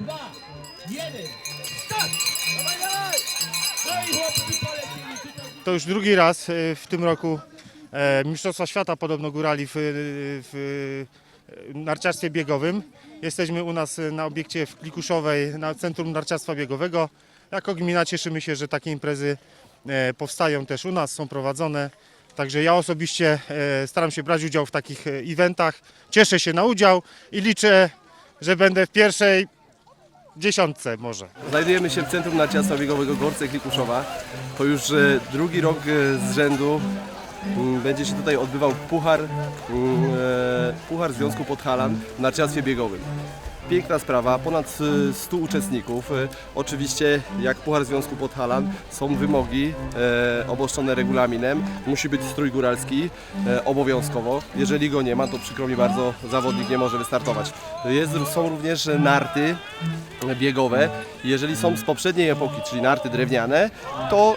dwa, jeden, start! No i chłopcy polecili tutaj. To już drugi raz e, w tym roku e, Mistrzostwa Świata podobno górali w, w e, narciarstwie biegowym. Jesteśmy u nas na obiekcie w Klikuszowej, na Centrum Narciarstwa Biegowego. Jako gmina cieszymy się, że takie imprezy powstają też u nas, są prowadzone. Także ja osobiście staram się brać udział w takich eventach. Cieszę się na udział i liczę, że będę w pierwszej dziesiątce może. Znajdujemy się w Centrum Narciarstwa Biegowego Gorce Klikuszowa. To już e, drugi rok e, z rzędu mm, będzie się tutaj odbywał Puchar, mm, e, Puchar Związku Podhalan w narciarstwie biegowym. Piękna sprawa, ponad e, 100 uczestników. Oczywiście, jak Puchar Związku Podhalan, są wymogi e, obostrzone regulaminem. Musi być strój góralski e, obowiązkowo. Jeżeli go nie ma, to przykro mi bardzo, zawodnik nie może wystartować. Jest, są również narty biegowe. Jeżeli są z poprzedniej epoki, czyli narty drewniane, to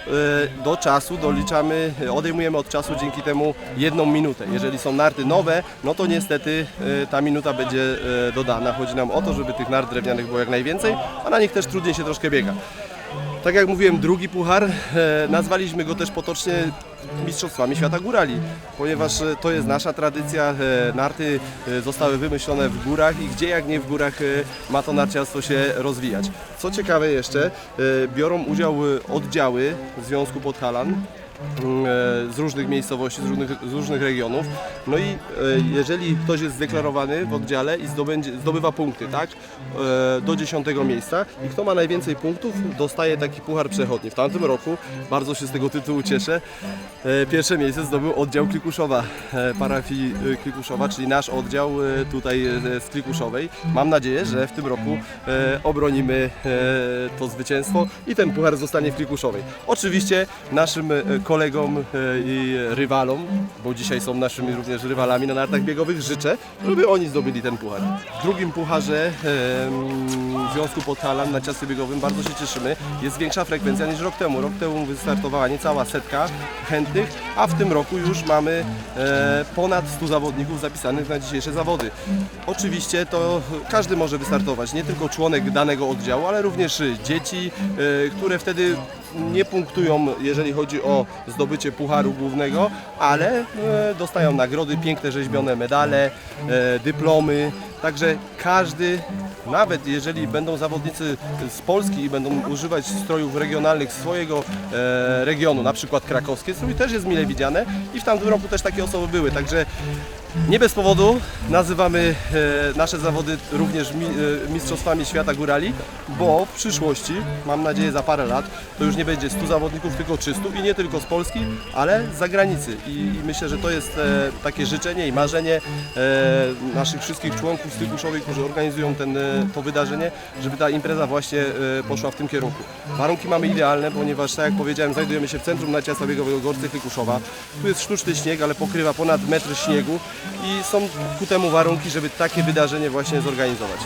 e, do czasu doliczamy, odejmujemy od czasu dzięki temu jedną minutę. Jeżeli są narty nowe, no to niestety e, ta minuta będzie e, dodana. Chodzi nam o to, żeby tych nart drewnianych było jak najwięcej, a na nich też trudniej się troszkę biega. Tak jak mówiłem, drugi puchar, e, nazwaliśmy go też potocznie Mistrzostwami Świata Górali, ponieważ e, to jest nasza tradycja. e, Narty zostały wymyślone w górach i gdzie jak nie w górach ma to narciarstwo się rozwijać. Co ciekawe jeszcze, biorą udział oddziały Związku Podhalan, z różnych miejscowości, z różnych, z różnych regionów. No i e, jeżeli ktoś jest zdeklarowany w oddziale i zdobywa punkty, tak, e, do 10 miejsca i kto ma najwięcej punktów, dostaje taki puchar przechodni. W tamtym roku, bardzo się z tego tytułu cieszę, e, pierwsze miejsce zdobył oddział Klikuszowa, e, parafii e, Klikuszowa, czyli nasz oddział e, tutaj e, z Klikuszowej. Mam nadzieję, że w tym roku e, obronimy e, to zwycięstwo i ten puchar zostanie w Klikuszowej. Oczywiście naszym e, kolegom e, i rywalom, bo dzisiaj są naszymi również rywalami na nartach biegowych, życzę, żeby oni zdobyli ten puchar. W drugim pucharze mm, Związku Podhalan na ciasty biegowym bardzo się cieszymy. Jest większa frekwencja niż rok temu. Rok temu wystartowała niecała setka chętnych, a w tym roku już mamy e, ponad 100 zawodników zapisanych na dzisiejsze zawody. Oczywiście to każdy może wystartować, nie tylko członek danego oddziału, ale również dzieci, e, które wtedy nie punktują, jeżeli chodzi o zdobycie pucharu głównego, ale e, dostają nagrody, piękne rzeźbione medale, e, dyplomy. Także każdy, nawet jeżeli będą zawodnicy z Polski i będą używać strojów regionalnych swojego e, regionu, na przykład krakowskie, strój też jest mile widziane i w tamtym roku też takie osoby były. Także nie bez powodu nazywamy e, nasze zawody również mi, e, Mistrzostwami Świata Górali, bo w przyszłości, mam nadzieję za parę lat, to już nie będzie 100 zawodników, tylko 300 i nie tylko z Polski, ale z zagranicy. I, i myślę, że to jest e, takie życzenie i marzenie e, naszych wszystkich członków Stykuszowej, którzy organizują ten, e, to wydarzenie, żeby ta impreza właśnie e, poszła w tym kierunku. Warunki mamy idealne, ponieważ tak jak powiedziałem, znajdujemy się w centrum narciarstwa biegowego Gorcy Klikuszowa. Tu jest sztuczny śnieg, ale pokrywa ponad metr śniegu i są ku temu warunki, żeby takie wydarzenie właśnie zorganizować.